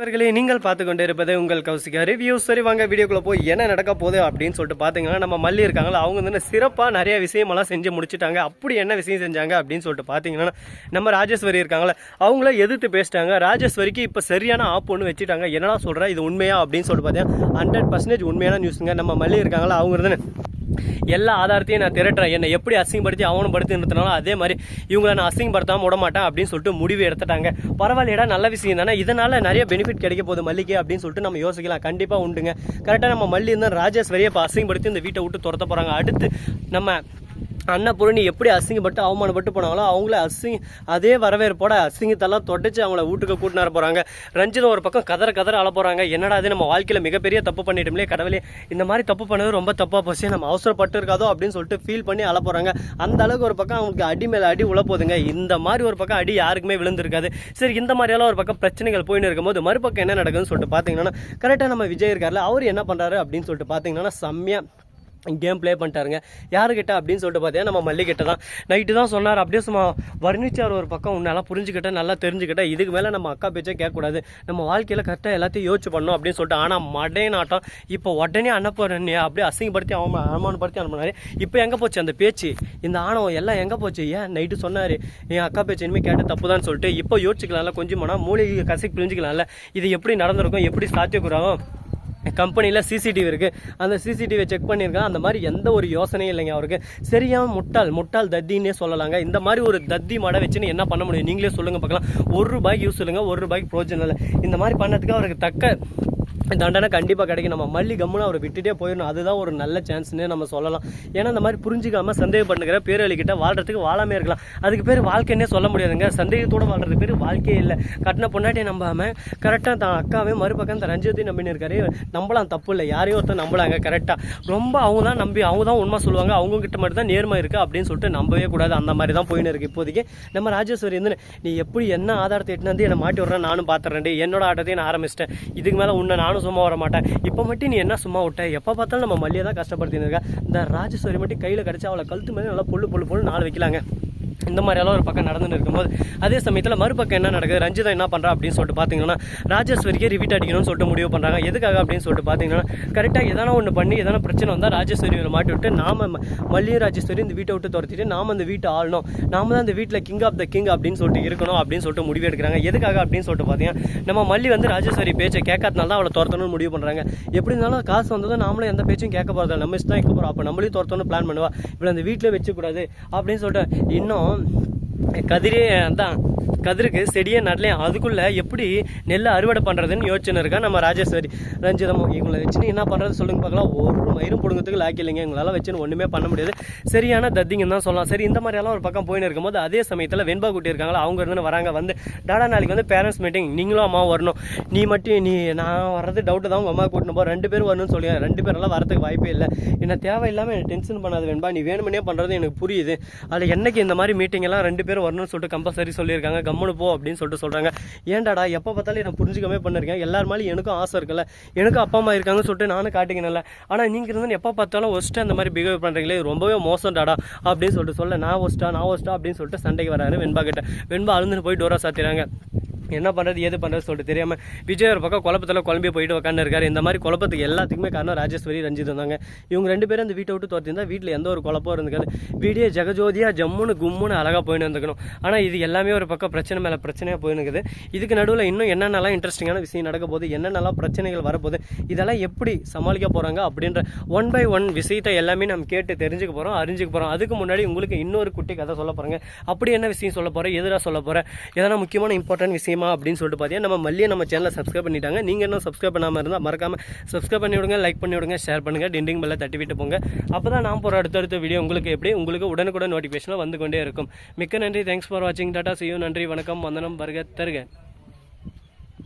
நண்பர்களே நீங்கள் பார்த்து கொண்டு இருப்பது உங்கள் கௌசிகா ரிவ்யூ சரி வாங்க வீடியோக்குள்ள போய் என்ன நடக்க போகுது அப்படின்னு சொல்லிட்டு பார்த்தீங்கன்னா நம்ம மல்லி இருக்காங்களா அவங்க வந்து சிறப்பாக நிறைய விஷயமெல்லாம் செஞ்சு முடிச்சிட்டாங்க. அப்படி என்ன விஷயம் செஞ்சாங்க அப்படின்னு சொல்லிட்டு பார்த்தீங்கன்னா நம்ம ராஜேஸ்வரி இருக்காங்களா அவங்கள எதிர்த்து பேசிட்டாங்க. ராஜேஸ்வரிக்கு இப்போ சரியான ஆப் ஒன்று வச்சுட்டாங்க. என்னடா சொல்கிறேன் இது உண்மையா? அப்படின்னு சொல்லிட்டு பார்த்தீங்கன்னா ஹண்ட்ரட் பர்சன்டேஜ் உண்மையான நியூஸுங்க நம்ம மல்லி இருக்காங்களா அவங்க இருந்து எல்லா ஆதாரத்தையும் நான் திரட்டுறேன். என்னை எப்படி அசிங்கப்படுத்தி அவமானப்படுத்தி நிறுத்தினாலும் அதே மாதிரி இவங்கள நான் அசிங்கப்படுத்தாமல் விட மாட்டேன் அப்படின்னு சொல்லிட்டு முடிவு எடுத்துட்டாங்க. பரவாயில்லையடா நல்ல விஷயம் தானே? இதனால் நிறைய பெனிஃபிட் கிடைக்க போகுது மல்லிகை அப்படின்னு சொல்லிட்டு நம்ம யோசிக்கலாம். கண்டிப்பாக உண்டுங்க. கரெக்டாக நம்ம மல்லி இருந்தால் ராஜேஸ்வரியை இப்போ அசிங்கப்படுத்தி இந்த வீட்டை விட்டு துரத்த போகிறாங்க அடுத்து நம்ம அன்னபூரணி எப்படி அசிங்கப்பட்டு அவமானப்பட்டு போனாங்களோ அவங்கள அசிங்க அதே வரவேற்போட அசிங்கத்தெல்லாம் தொடச்சு அவங்கள வீட்டுக்கு கூட்டினார போகிறாங்க ரஞ்சிதம் ஒரு பக்கம் கதற கதற அழ போகிறாங்க என்னடா அது நம்ம வாழ்க்கையில் மிகப்பெரிய தப்பு பண்ணிட்டோம்லே கடவுளே. இந்த மாதிரி தப்பு பண்ணது ரொம்ப தப்பாக போச்சு நம்ம அவசரப்பட்டு இருக்காதோ அப்படின்னு சொல்லிட்டு ஃபீல் பண்ணி அழ போகிறாங்க அந்த அளவுக்கு ஒரு பக்கம் அவங்களுக்கு அடி மேலே அடி உழப்போதுங்க போகுதுங்க. இந்த மாதிரி ஒரு பக்கம் அடி யாருக்குமே விழுந்திருக்காது. சரி இந்த மாதிரியெல்லாம் ஒரு பக்கம் பிரச்சனைகள் போயின்னு இருக்கும்போது மறுபக்கம் என்ன நடக்குதுன்னு சொல்லிட்டு பார்த்தீங்கன்னா கரெக்டாக நம்ம விஜய் இருக்கார்ல அவர் என்ன பண்ணுறாரு அப்படின்னு சொல்லிட்டு பார்த்தீங்கன்னா செம்மையாக கேம் ப்ளே பண்ணிட்டாருங்க. யாருக்கிட்ட அப்படின்னு சொல்லிட்டு பார்த்தீங்கன்னா நம்ம மல்லிகிட்ட தான் நைட்டு தான் சொன்னார். அப்படியே சும்மா வர்ணிச்சார் ஒரு பக்கம். உன்னெல்லாம் புரிஞ்சுக்கிட்டேன் நல்லா தெரிஞ்சுக்கிட்டேன் இதுக்கு மேலே நம்ம அக்கா பேச்சே கேட்கக்கூடாது. நம்ம வாழ்க்கையில் கரெக்டாக எல்லாத்தையும் யோசிச்சு பண்ணணும் அப்படின்னு சொல்லிட்டு ஆனால் மடே நாட்டம். இப்போ உடனே அனுப்புறேன் அப்படியே அசிங்கப்படுத்தி அவன் அவமானப்படுத்தி அனுப்புனாரு. இப்போ எங்கே போச்சு அந்த பேச்சு? இந்த ஆணவம் எல்லாம் எங்கே போச்சு? ஏன் நைட்டு சொன்னார்? என் அக்கா பேச்சு இனிமேல் கேட்ட தப்பு தான் சொல்லிட்டு இப்போ யோசிச்சுக்கலாம்ல கொஞ்சம் மூலிகை கசக்கி புரிஞ்சுக்கலாம்ல இது எப்படி நடந்திருக்கும்? எப்படி சாத்தியக்கூறாகும்? கம்பெனியில் சிசிடிவி இருக்குது அந்த சிசிடிவியை செக் பண்ணியிருக்கான் அந்த மாதிரி எந்த ஒரு யோசனையும் இல்லைங்க அவருக்கு. சரியான முட்டாள் முட்டாள் தத்தின்னே சொல்லலாங்க. இந்த மாதிரி ஒரு தத்தி மடை வச்சுன்னு என்ன பண்ண முடியும்? நீங்களே சொல்லுங்கள் பார்க்கலாம். ஒரு ரூபாய்க்கு யூஸ் சொல்லுங்கள் ஒரு ரூபாய்க்கு பிரோஜனம் இல்லை. இந்த மாதிரி பண்ணதுக்கு அவருக்கு தக்க தண்டனை கண்டிப்பாக கிடைக்கும். நம்ம மல்லி கம்முன்னு அவரை விட்டுட்டே போயிடணும். அதுதான் ஒரு நல்ல சான்ஸ்னே நம்ம சொல்லலாம். ஏன்னா இந்த மாதிரி புரிஞ்சுக்காமல் சந்தேகம் பேரழிக்கிட்ட வாழ்கிறதுக்கு வாழாமே இருக்கலாம். அதுக்கு பேர் வாழ்க்கைன்னே சொல்ல முடியாதுங்க. சந்தேகத்தோட வாழ்கிறது பேர் வாழ்க்கையே இல்லை. கட்டின பொண்டாட்டியை நம்பாமல் கரெக்டாக தான் அக்காவே மறுபக்கம் இந்த ரஞ்சித்தையும் நம்பின்னு இருக்காரு. நம்பலாம் தப்பு இல்லை. யாரையும் ஒருத்தர் நம்பலாங்க கரெக்டாக ரொம்ப அவங்க தான் நம்பி அவங்க தான் உண்மை சொல்லுவாங்க. அவங்க கிட்ட மட்டும் தான் நேர்மை இருக்குது அப்படின்னு சொல்லிட்டு நம்பவே கூடாது. அந்த மாதிரி தான் போயின்னு இருக்கு இப்போதைக்கு. நம்ம ராஜேஸ்வரி வந்து நீ எப்படி என்ன ஆதாரத்தை எட்டுனா வந்து என்னை மாட்டி விட்றேன் நானும் பார்த்துறேன் என்னோட ஆட்டத்தையும் நான் ஆரம்பிச்சிட்டேன். இதுக்கு மேலே உன்னை நானும் சும்மா வர மாட்டேன். இப்போ மட்டும் நீ என்ன சும்மா விட்ட? எப்போ பார்த்தாலும் நம்ம மல்லியை தான் கஷ்டப்படுத்தின்னு இருக்கா. இந்த ராஜேஸ்வரி மட்டும் கையில் கிடச்சி அவளை கழுத்து மாதிரி நல்லா பொல்லு பொல்லு பொண்ணு நாலு வைக்கலாங்க. இந்த மாதிரியெல்லாம் ஒரு பக்கம் நடந்துட்டு இருக்கும்போது அதே சமயத்தில் மறுபக்கம் என்ன நடக்குது? ரஞ்சிதா என்ன பண்ணுறா அப்படின்னு சொல்லிட்டு பார்த்தீங்கன்னா ராஜேஸ்வரிக்கே ரிவீட் அடிக்கணும்னு சொல்லிட்டு முடிவு பண்ணுறாங்க எதுக்காக அப்படின்னு சொல்லிட்டு பார்த்தீங்கன்னா கரெக்டாக எதனா ஒன்று பண்ணி எதனா பிரச்சனை வந்தால் ராஜேஸ்வரியை மாட்டி விட்டு நாம ம- மல்லிகை ராஜேஸ்வரி இந்த வீட்டை விட்டு துரத்திட்டு நாம அந்த வீட்டை ஆளணும். நாம தான் இந்த வீட்டில் கிங் ஆஃப் த கிங் அப்படின்னு சொல்லிட்டு இருக்கணும் அப்படின்னு சொல்லிட்டு முடிவு எடுக்கிறாங்க. எதுக்காக அப்படின்னு சொல்லிட்டு பார்த்தீங்கன்னா நம்ம மல்லி வந்து ராஜேஸ்வரி பேச்சை கேட்காதனால தான் அவளை துரத்தணும்னு முடிவு பண்ணுறாங்க எப்படி இருந்தாலும் காசு வந்ததும் நாமளும் எந்த பேச்சும் கேட்க போகிறதில்ல நம்ம இஷ்டம் தான் இருக்க போகிறோம் அப்போ நம்மளையும் துரத்தணும்னு பிளான் பண்ணுவா. இப்படி அந்த வீட்டில் வச்சுக்கூடாது அப்படின்னு சொல்லிட்டு இன்னும் కదిరి అంతా கதிருக்கு செடியே நடலையும் அதுக்குள்ளே எப்படி நெல்லை அறுவடை பண்ணுறதுன்னு யோசனை இருக்கா நம்ம ராஜேஸ்வரி. ரஞ்சிதமும் இவங்களை வச்சுன்னு என்ன பண்ணுறது சொல்லுங்க பார்க்கலாம். ஒரு மயிரும் பிடுங்கிறதுக்கு லாக்கி இல்லைங்க. எங்களால் வச்சுன்னு ஒன்றுமே பண்ண முடியாது. சரியான தத்திங்கன்னு தான் சொல்லலாம். சரி இந்த மாதிரியெல்லாம் ஒரு பக்கம் போயின்னு இருக்கும்போது அதே சமயத்தில் வெண்பா குட்டி இருக்காங்களா அவங்க இருந்து வராங்க. வந்து டாடா நாளைக்கு வந்து பேரண்ட்ஸ் மீட்டிங் நீங்களும் அம்மா வரணும். நீ மட்டும் நீ நான் வர்றது டவுட்டு தான் உங்கள் அம்மா கூட்டின்னு போ. ரெண்டு பேரும் வரணும்னு சொல்லி ரெண்டு பேரெல்லாம் வரதுக்கு வாய்ப்பே இல்லை. என்ன தேவையில்லாமல் எனக்கு டென்ஷன் பண்ணாது வெண்பா. நீ வேணுமனே பண்ணுறது எனக்கு புரியுது. அதில் என்னைக்கு இந்த மாதிரி மீட்டிங் எல்லாம் ரெண்டு பேரும் வரணும்னு சொல்லிட்டு கம்பல்சரி சொல்லியிருக்காங்க. கம்முனு போ அப்படின்னு சொல்லிட்டு சொல்கிறாங்க ஏன்டாடா எப்போ பார்த்தாலும் நான் புரிஞ்சுக்கவே பண்ணிருக்கேன். எல்லார் மேலேயும் எனக்கும் ஆசை இருக்குல்ல. எனக்கும் அப்பா அம்மா இருக்காங்கன்னு சொல்லிட்டு நானும் காட்டிக்கணும்ல ஆனால் நீங்கள் இருந்து எப்போ பார்த்தாலும் ஒஸ்ட்டு அந்த மாதிரி பிஹேவ் பண்ணுறீங்களே ரொம்பவே மோசம் டாடா அப்படின்னு சொல்லிட்டு சொல்ல. நான் ஒஸ்ட்டா நான் ஒஸ்ட்டா அப்படின்னு சொல்லிட்டு சண்டைக்கு வராரு வெண்பா கிட்ட. வெண்பா அழுந்துன்னு போய் டோரா சாத்திடுறாங்க என்ன பண்ணுறது ஏது பண்ணுறது சொல்லிட்டு தெரியாமல் விஜய் ஒரு பக்கம் குழப்பத்தில் குழம்பி போயிட்டு உட்காந்துருக்காரு இந்த மாதிரி குழப்பத்துக்கு எல்லாத்துக்குமே காரணம் ராஜேஸ்வரி ரஞ்சித் வந்தாங்க இவங்க ரெண்டு பேரும் அந்த வீட்டை விட்டு தோற்றிருந்தா வீட்டில் எந்த ஒரு குழப்பம் இருந்துக்காது வீடியோ ஜெகஜோதியாக ஜம்முன்னு கும்முன்னு அழகாக போயின்னு இருந்துக்கணும் ஆனால் இது எல்லாமே ஒரு பக்கம் பிரச்சனை மேலே பிரச்சனையாக போயிருக்குது இதுக்கு நடுவில் இன்னும் என்னென்னலாம் இன்ட்ரெஸ்டிங்கான விஷயம் நடக்க போகுது என்னென்னலாம் பிரச்சனைகள் வரப்போகுது இதெல்லாம் எப்படி சமாளிக்க போகிறாங்க அப்படின்ற ஒன் பை ஒன் விஷயத்தை எல்லாமே நம்ம கேட்டு தெரிஞ்சுக்க போகிறோம் அறிஞ்சுக்க போகிறோம் அதுக்கு முன்னாடி உங்களுக்கு இன்னொரு குட்டி கதை சொல்ல போகிறாங்க அப்படி என்ன விஷயம் சொல்ல போகிறேன் எதிராக சொல்ல போகிறேன் எதனா முக்கியமான இம்பார்ட்டன்ட் விஷயம் அப்படின்னு சொல்லிட்டு பார்த்தீங்கன்னா நம்ம மல்லியை நம்ம சேனலை சப்ஸ்கிரைப் பண்ணிட்டாங்க. நீங்கள் இன்னும் சப்ஸ்கிரைப் பண்ணாமல் இருந்தால் மறக்காமல் சப்ஸ்கிரைப் பண்ணி விடுங்க லைக் பண்ணி விடுங்க ஷேர் பண்ணுங்கள் டிண்டிங் பெல்லை தட்டி விட்டு போங்க. அப்போ தான் நான் போகிற அடுத்தடுத்த வீடியோ உங்களுக்கு எப்படி உங்களுக்கு உடனுக்குடன் நோட்டிஃபிகேஷனில் வந்து கொண்டே இருக்கும். மிக்க நன்றி. தேங்க்ஸ் ஃபார் வாட்சிங் டாட்டா சியூ நன்றி வணக்கம். வந்தனம் பர்க தருக.